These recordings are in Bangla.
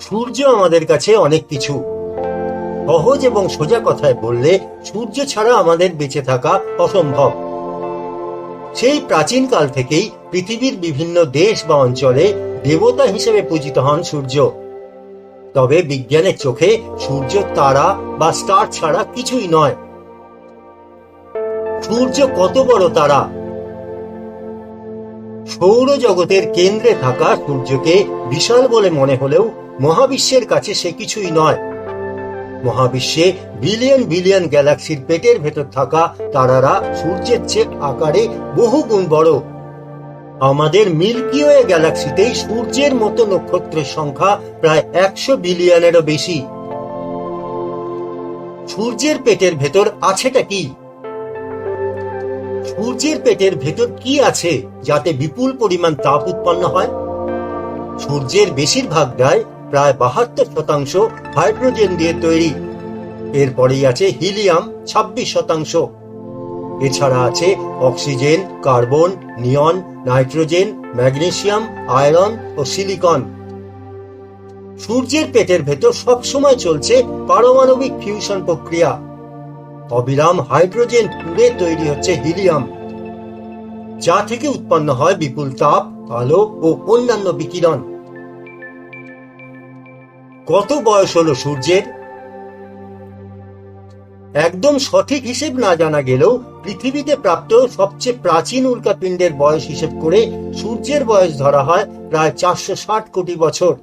সূর্য আমাদের কাছে অনেক কিছু। সহজ এবং সোজা কথায় বললে, সূর্য ছাড়া আমাদের বেঁচে থাকা অসম্ভব। সেই প্রাচীন কাল থেকেই পৃথিবীর বিভিন্ন দেশ বা অঞ্চলে দেবতা হিসেবে পূজিত হন সূর্য। তবে বিজ্ঞানের চোখে সূর্য তারা বা স্টার ছাড়া কিছুই নয়। সূর্য কত বড় তারা? সৌরজগতের কেন্দ্রে থাকা সূর্যকে বিশাল বলে মনে হলেও মহাবিশ্বের কাছে সে কিছুই নয়। মহাবিশ্বে বিলিয়ন বিলিয়ন গ্যালাক্সির পেটের ভেতর থাকা তারারা সূর্যের চেয়ে আকারে বহু গুণ বড়। আমাদের মিল্কিওয়ে গ্যালাক্সিতেই সূর্যের মতো নক্ষত্রের সংখ্যা প্রায় একশো বিলিয়নেরও বেশি। সূর্যের পেটের ভেতর আছেটা কি? সূর্যের পেটের ভেতর কি আছে যাতে বিপুল পরিমাণ তাপ উৎপন্ন হয়? সূর্যের বেশিরভাগটাই প্রায় বাহাত্তর শতাংশ হাইড্রোজেন দিয়ে তৈরি। এরপরেই আছে হিলিয়াম, ছাব্বিশ শতাংশ। এছাড়া আছে oxygen, carbon, neon, nitrogen, magnesium, iron ও সিলিকন। সূর্যের পেটের ভেতর সবসময় চলছে পারমাণবিক ফিউশন প্রক্রিয়া। অবিরাম হাইড্রোজেন পুড়ে তৈরি হচ্ছে হিলিয়াম, যা থেকে উৎপন্ন হয় বিপুল তাপ, আলো ও অন্যান্য বিকিরণ। কত বয়স হলো সূর্যের? একদম সঠিক হিসেব না জানা গেলেও পৃথিবীতে প্রাপ্ত সবচেয়ে প্রাচীন উল্কাপিণ্ডের বয়স হিসেব করে সূর্যের বয়স ধরা হয় প্রায় চারশো ষাট কোটি বছর।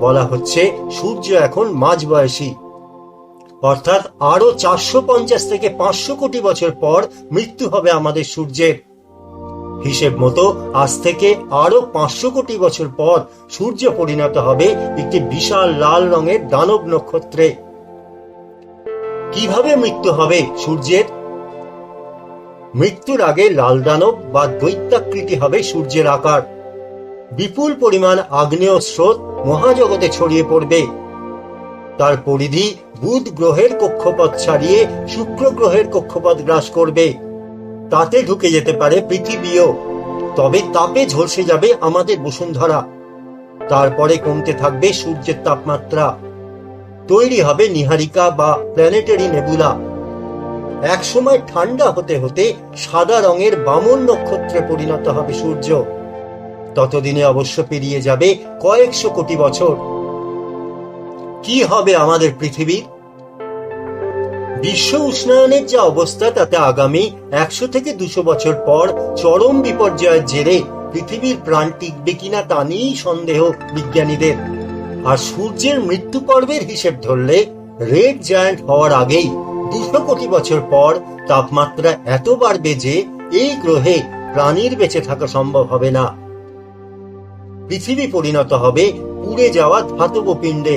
বলা হচ্ছে সূর্য এখন মাঝ বয়সী। অর্থাৎ আরও চারশো পঞ্চাশ থেকে পাঁচশো কোটি বছর পর মৃত্যু হবে আমাদের সূর্যের। হিসেব মতো আজ থেকে আরও পাঁচশো কোটি বছর পর সূর্য পরিণত হবে একটি বিশাল লাল রঙের দানব নক্ষত্রে। কীভাবে মৃত্যু হবে সূর্যের? মৃত্যুর আগে লাল দানব বা দৈত্যাকৃতি হবে সূর্যের আকার। বিপুল পরিমাণ আগ্নেয় স্রোত মহাজগতে ছড়িয়ে পড়বে। তার পরিধি বুধ গ্রহের কক্ষপথ ছাড়িয়ে শুক্র গ্রহের কক্ষপথ গ্রাস করবে। তাতে ঢুকে যেতে পারে পৃথিবীও। তবে তাপে ঝলসে যাবে আমাদের বসুন্ধরা। তারপরে কমতে থাকবে সূর্যের তাপমাত্রা। তৈরি হবে নিহারিকা বা প্ল্যানেটারি নেবুলা একসময় ঠান্ডা হতে হতে সাদা রঙের বামন নক্ষত্রে পরিণত হবে সূর্য। ততদিনে অবশ্য পেরিয়ে যাবে কয়েকশো কোটি বছর। কি হবে আমাদের পৃথিবীর? বিশ্ব উষ্ণায়নের যা অবস্থা, তাতে আগামী একশো থেকে দুশো বছর পর চরম বিপর্যয়ের জেরে পৃথিবীর প্রাণ টিকবে কিনা তা নিয়েই সন্দেহ বিজ্ঞানীদের। আর সূর্যের মৃত্যু পর্বের হিসেব ধরলে রেড জায়ান্ট হওয়ার আগেই দুশো কোটি বছর পর তাপমাত্রা এত বাড়বে যে এই গ্রহে প্রাণীর বেঁচে থাকা সম্ভব হবে না। পৃথিবী পরিণত হবে পুড়ে যাওয়া ধাতব পিণ্ডে।